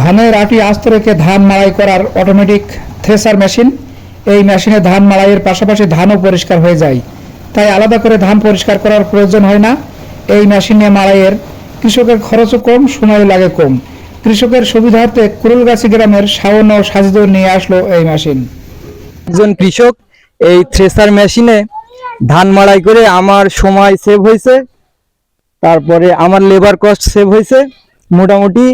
ধানের আটি আস্ত রেখে ধান মাড়াই করার অটোমেটিক থ্রেসার মেশিন এই মেশিনে ধান মাড়াইয়ের পাশাপাশি ধানও পরিষ্কার হয়ে যায়। তাই আলাদা করে ধান পরিষ্কার করার প্রয়োজন হয় না। এই মেশিনে মাড়াইয়ের কৃষকের খরচও কম সময় লাগে কম। কৃষকের সুবিধার্থে কুরুলগাছি গ্রামের শাওন ও সাজিদুর নিয়ে আসলো এই মেশিন একজন কৃষক এই থ্রেসার মেশিনে ধান মাড়াই করে আমার সময় সেভ হয়েছে, তারপরে আমার লেবার কস্ট সেভ হয়েছে। মোটামুটি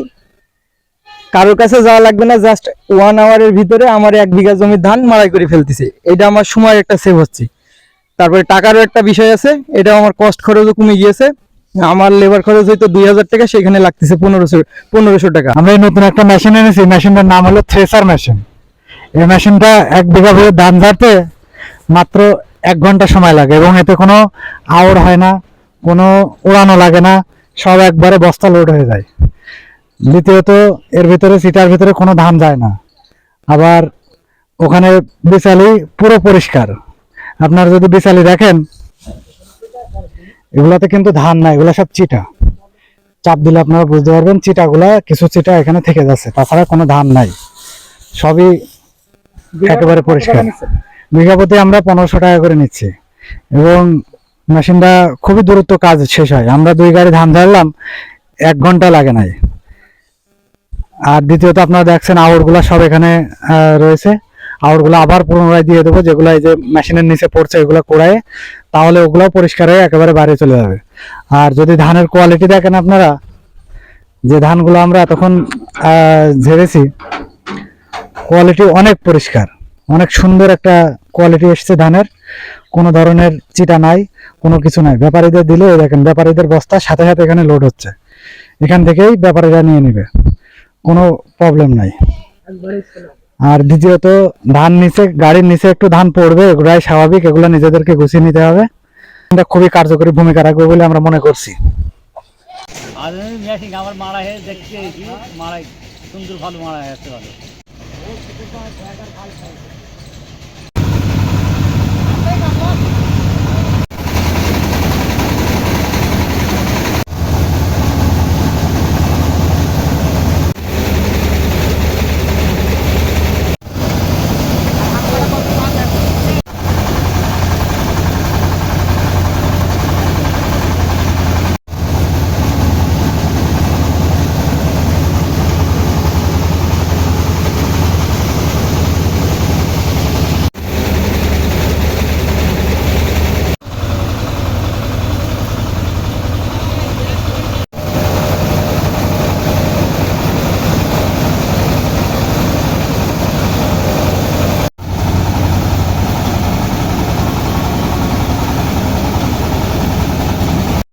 কারোর কাছে যাওয়া লাগবে না জাস্ট ওয়ান আওয়ারের ভিতরে আমার এক বিঘা জমির ধান মাড়াই করে ফেলতেছে। এটা আমার সময় একটা সেভ হচ্ছে। তারপরে টাকারও একটা বিষয় আছে এটা আমার কস্ট খরচও কমে গিয়েছে। আমার লেবার খরচ হয়তো দুই হাজার টাকা, সেখানে লাগতেছে পনেরোশো পনেরোশো টাকা। আমরা এই নতুন একটা মেশিন এনেছি মেশিনটার নাম হলো থ্রেসার মেশিন এই মেশিনটা এক বিঘা ভরে ধান ঝাড়তে মাত্র এক ঘণ্টা সময় লাগে এবং এতে কোনো আওড় হয় না, কোনো উড়ানো লাগে না, সব একবারে বস্তা লোড হয়ে যায়। দ্বিতীয়ত এর ভিতরে সিটার ভিতরে কোনো ধান যায় না। আবার ওখানে বিশালি পুরো পরিষ্কার। আপনারা যদি বিশালি দেখেন এগুলাতে কিন্তু ধান না এগুলো সব চিটা। চাপ দিলে আপনারা বুঝতে পারবেন চিটাগুলা কিছু চিটা এখানে থেকে যাচ্ছে তাছাড়া কোনো ধান নাই। সবই একেবারে পরিষ্কার। বিঘাপতি আমরা পনেরোশো টাকা করে নিচ্ছি। এবং মেশিনটা খুবই দূরত্ব কাজ শেষ হয়। আমরা দুই গাড়ি ধান ঝাড়লাম এক ঘণ্টা লাগে নাই। আর দ্বিতীয়ত আপনারা দেখছেন আউটগুলা সব এখানে রয়েছে। আউটগুলো আবার পুনরায় দিয়ে দেবো, যেগুলো এই যে মেশিনের নিচে পড়ছে এগুলো কোড়ায়, তাহলে ওগুলো পরিষ্কার হয়ে একেবারে বাইরে চলে যাবে। আর যদি ধানের কোয়ালিটি দেখেন আপনারা, যে ধানগুলো আমরা এতক্ষণ ঝেড়েছি কোয়ালিটি অনেক পরিষ্কার, অনেক সুন্দর একটা কোয়ালিটি এসছে ধানের। কোনো ধরনের চিটা নাই, কোনো কিছু নাই। ব্যাপারীদের দিলে দেখেন, ব্যাপারীদের বস্তা সাথে সাথে এখানে লোড হচ্ছে। এখান থেকেই ব্যাপারীরা নিয়ে নেবে। কোনো প্রবলেম নাই। আর দ্বিতীয়ত, ধান নিচে, গাড়ির নিচে একটু ধান পড়বে, এগুলাই স্বাভাবিক, এগুলো নিজেদেরকে গুছিয়ে নিতে হবে। এটা খুবই কার্যকরী ভূমিকা রাখবে বলে আমরা মনে করছি। মারাই, সুন্দর ভালো মারা ভালো।